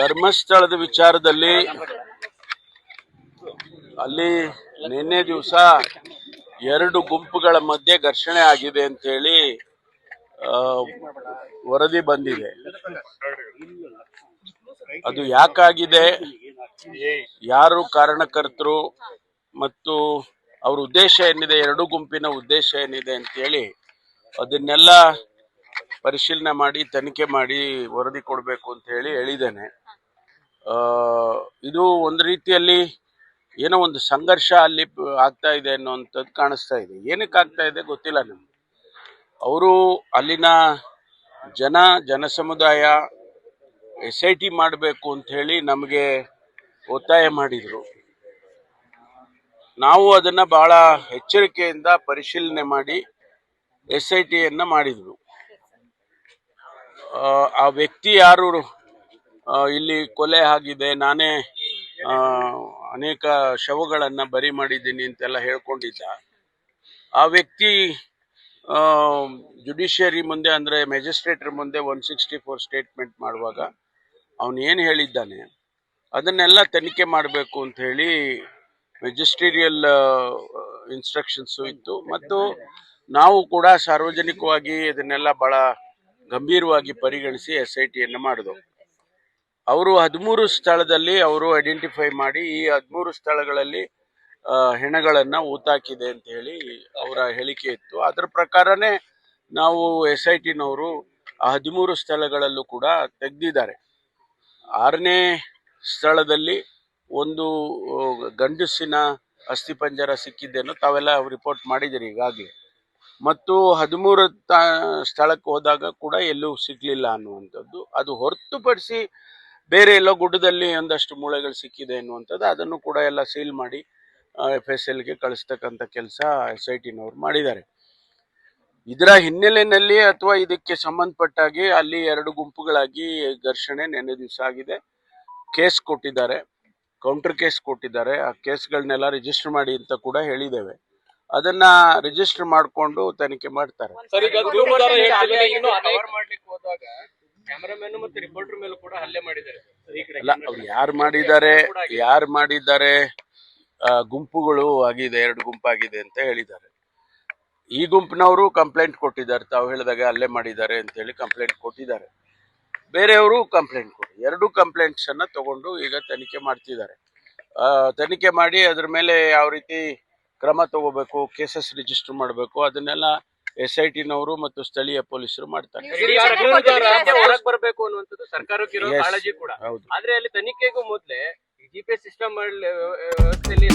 ಧರ್ಮಸ್ಥಳದ ವಿಚಾರದಲ್ಲಿ ಅಲ್ಲಿ ನಿನ್ನೆ ದಿವಸ ಎರಡು ಗುಂಪುಗಳ ಮಧ್ಯೆ ಘರ್ಷಣೆ ಆಗಿದೆ ಅಂತ ಹೇಳಿ ವರದಿ ಬಂದಿದೆ. ಅದು ಯಾಕಾಗಿದೆ? ಯಾರು ಕಾರಣಕರ್ತರು ಮತ್ತು ಅವ್ರ ಉದ್ದೇಶ ಏನಿದೆ? ಎರಡು ಗುಂಪಿನ ಉದ್ದೇಶ ಏನಿದೆ ಅಂತೇಳಿ ಅದನ್ನೆಲ್ಲ ಪರಿಶೀಲನೆ ಮಾಡಿ, ತನಿಖೆ ಮಾಡಿ ವರದಿ ಕೊಡಬೇಕು ಅಂತ ಹೇಳಿ ಹೇಳಿದ್ದೇನೆ. ಇದು ಒಂದು ರೀತಿಯಲ್ಲಿ ಏನೋ ಒಂದು ಸಂಘರ್ಷ ಅಲ್ಲಿ ಆಗ್ತಾ ಇದೆ ಅನ್ನುವಂಥದ್ದು ಕಾಣಿಸ್ತಾ ಇದೆ. ಏನಕ್ಕೆ ಆಗ್ತಾ ಇದೆ ಗೊತ್ತಿಲ್ಲ ನಮ್ಗೆ. ಅವರು ಅಲ್ಲಿನ ಜನ ಜನ ಸಮುದಾಯ ಎಸ್ ಐ ಟಿ ಮಾಡಬೇಕು ಅಂಥೇಳಿ ನಮಗೆ ಒತ್ತಾಯ ಮಾಡಿದರು. ನಾವು ಅದನ್ನು ಭಾಳ ಎಚ್ಚರಿಕೆಯಿಂದ ಪರಿಶೀಲನೆ ಮಾಡಿ ಎಸ್ ಐ ಟಿಯನ್ನು ಮಾಡಿದರು. ಆ, ವ್ಯಕ್ತಿ ಯಾರು ಇಲ್ಲಿ ಕೊಲೆ ಆಗಿದೆ. ನಾನೇ ಅನೇಕ ಶವಗಳನ್ನು ಬರಿ ಮಾಡಿದ್ದೀನಿ ಅಂತೆಲ್ಲ ಹೇಳ್ಕೊಂಡಿದ್ದ. ಆ ವ್ಯಕ್ತಿ ಜುಡಿಷಿಯರಿ ಮುಂದೆ ಅಂದರೆ ಮೆಜಿಸ್ಟ್ರೇಟರ್ ಮುಂದೆ ಒನ್ ಸಿಕ್ಸ್ಟಿ ಫೋರ್ ಸ್ಟೇಟ್ಮೆಂಟ್ ಮಾಡುವಾಗ ಅವನು ಏನು ಹೇಳಿದ್ದಾನೆ? ಅದನ್ನೆಲ್ಲ ತನಿಖೆ ಮಾಡಬೇಕು ಅಂತ ಹೇಳಿ ಮೆಜಿಸ್ಟೀರಿಯಲ್ ಇನ್ಸ್ಟ್ರಕ್ಷನ್ಸು ಇತ್ತು. ಮತ್ತು ನಾವು ಕೂಡ ಸಾರ್ವಜನಿಕವಾಗಿ ಇದನ್ನೆಲ್ಲ ಬಹಳ ಗಂಭೀರವಾಗಿ ಪರಿಗಣಿಸಿ ಎಸ್ ಐ ಟಿಯನ್ನು ಮಾಡಿದೆವು ಅವರು ಹದಿಮೂರು ಸ್ಥಳದಲ್ಲಿ ಅವರು ಐಡೆಂಟಿಫೈ ಮಾಡಿ ಈ ಹದಿಮೂರು ಸ್ಥಳಗಳಲ್ಲಿ ಹೆಣಗಳನ್ನು ಊತಾಕಿದೆ ಅಂತ ಹೇಳಿ ಅವರ ಹೇಳಿಕೆ ಇತ್ತು. ಅದರ ಪ್ರಕಾರನೇ ನಾವು ಎಸ್ ಐ ಟಿನವರು ಆ ಹದಿಮೂರು ಸ್ಥಳಗಳಲ್ಲೂ ಕೂಡ ತೆಗೆದಿದ್ದಾರೆ. ಆರನೇ ಸ್ಥಳದಲ್ಲಿ ಒಂದು ಗಂಡಸಿನ ಅಸ್ಥಿಪಂಜರ ಸಿಕ್ಕಿದ್ದೇನೋ ತಾವೆಲ್ಲ ರಿಪೋರ್ಟ್ ಮಾಡಿದ್ದೀರಿ ಈಗಾಗಲೇ. ಮತ್ತು ಹದಿಮೂರು ಸ್ಥಳಕ್ಕೆ ಹೋದಾಗ ಕೂಡ ಎಲ್ಲೂ ಸಿಗ್ಲಿಲ್ಲ ಅನ್ನುವಂಥದ್ದು. ಅದು ಹೊರತುಪಡಿಸಿ ಬೇರೆ ಎಲ್ಲೋ ಗುಡ್ಡದಲ್ಲಿ ಒಂದಷ್ಟು ಮೂಳೆಗಳು ಸಿಕ್ಕಿದೆ ಅನ್ನುವಂಥದ್ದು ಅದನ್ನು ಕೂಡ ಎಲ್ಲ ಸೀಲ್ ಮಾಡಿ ಎಫ್ ಎಸ್ ಎಲ್ಗೆ ಕಳಿಸ್ತಕ್ಕಂಥ ಕೆಲಸ ಎಸ್ ಐ ಟಿನವ್ರು ಮಾಡಿದ್ದಾರೆ. ಇದರ ಹಿನ್ನೆಲೆಯಲ್ಲಿ ಅಥವಾ ಇದಕ್ಕೆ ಸಂಬಂಧಪಟ್ಟಾಗಿ ಅಲ್ಲಿ ಎರಡು ಗುಂಪುಗಳಾಗಿ ಘರ್ಷಣೆ ನೆನ್ನೆ ದಿವಸ ಆಗಿದೆ. ಕೇಸ್ ಕೊಟ್ಟಿದ್ದಾರೆ ಕೌಂಟರ್ ಕೇಸ್ ಕೊಟ್ಟಿದ್ದಾರೆ. ಆ ಕೇಸ್ಗಳನ್ನೆಲ್ಲ ರಿಜಿಸ್ಟರ್ ಮಾಡಿ ಅಂತ ಕೂಡ ಹೇಳಿದ್ದೇವೆ. ಅದನ್ನ ರಿಜಿಸ್ಟರ್ ಮಾಡಿಕೊಂಡು ತನಿಖೆ ಮಾಡ್ತಾರೆ. ಕ್ಯಾಮರಾಮನ್ ಮತ್ತೆ ರಿಪೋರ್ಟರ್ ಮೇಲೂ ಕೂಡ ಹಲ್ಲೆ ಮಾಡಿದ್ದಾರೆ. ಸರ್ ಈ ಕಡೆ ಅಲ್ಲ ಅವ್ರು ಯಾರು ಮಾಡಿದ್ದಾರೆ? ಯಾರು ಮಾಡಿದ್ದಾರೆ? ಆ, ಗುಂಪುಗಳು ಆಗಿದೆ ಎರಡು ಗುಂಪಾಗಿದೆ ಅಂತ ಹೇಳಿದ್ದಾರೆ. ಈ ಗುಂಪಿನವರು ಕಂಪ್ಲೇಂಟ್ ಕೊಟ್ಟಿದ್ದಾರೆ. ತಾವು ಹೇಳಿದಾಗ ಅಲ್ಲೇ ಮಾಡಿದ್ದಾರೆ ಅಂತ ಹೇಳಿ ಕಂಪ್ಲೇಂಟ್ ಕೊಟ್ಟಿದ್ದಾರೆ. ಬೇರೆಯವರು ಕಂಪ್ಲೇಂಟ್ ಕೊಡಿ. ಎರಡು ಕಂಪ್ಲೇಂಟ್ಸ್ ಅನ್ನ ತಗೊಂಡು ಈಗ ತನಿಖೆ ಮಾಡ್ತಿದ್ದಾರೆ. ಆ, ತನಿಖೆ ಮಾಡಿ ಅದ್ರ ಮೇಲೆ ಯಾವ ರೀತಿ ಕ್ರಮ ತಗೋಬೇಕು ಕೇಸಸ್ ರಿಜಿಸ್ಟರ್ ಮಾಡಬೇಕು ಅದನ್ನೆಲ್ಲ ಎಸ್ ಐ ಟಿನವರು ಮತ್ತು ಸ್ಥಳೀಯ ಪೊಲೀಸರು ಮಾಡ್ತಾರೆ. ಹೊರಗ್ ಬರ್ಬೇಕು ಅನ್ನುವಂಥದ್ದು ಸರ್ಕಾರಕ್ಕೆ ಇರೋ. ಕಾಳಜಿ ಕೂಡ. ಹೌದು. ಆದ್ರೆ ಅಲ್ಲಿ ತನಿಖೆಗೂ ಮೊದ್ಲೇ ಜಿಪಿಎಸ್ ಸಿಸ್ಟಮ್ ವ್ಯವಸ್ಥೆಯಲ್ಲಿ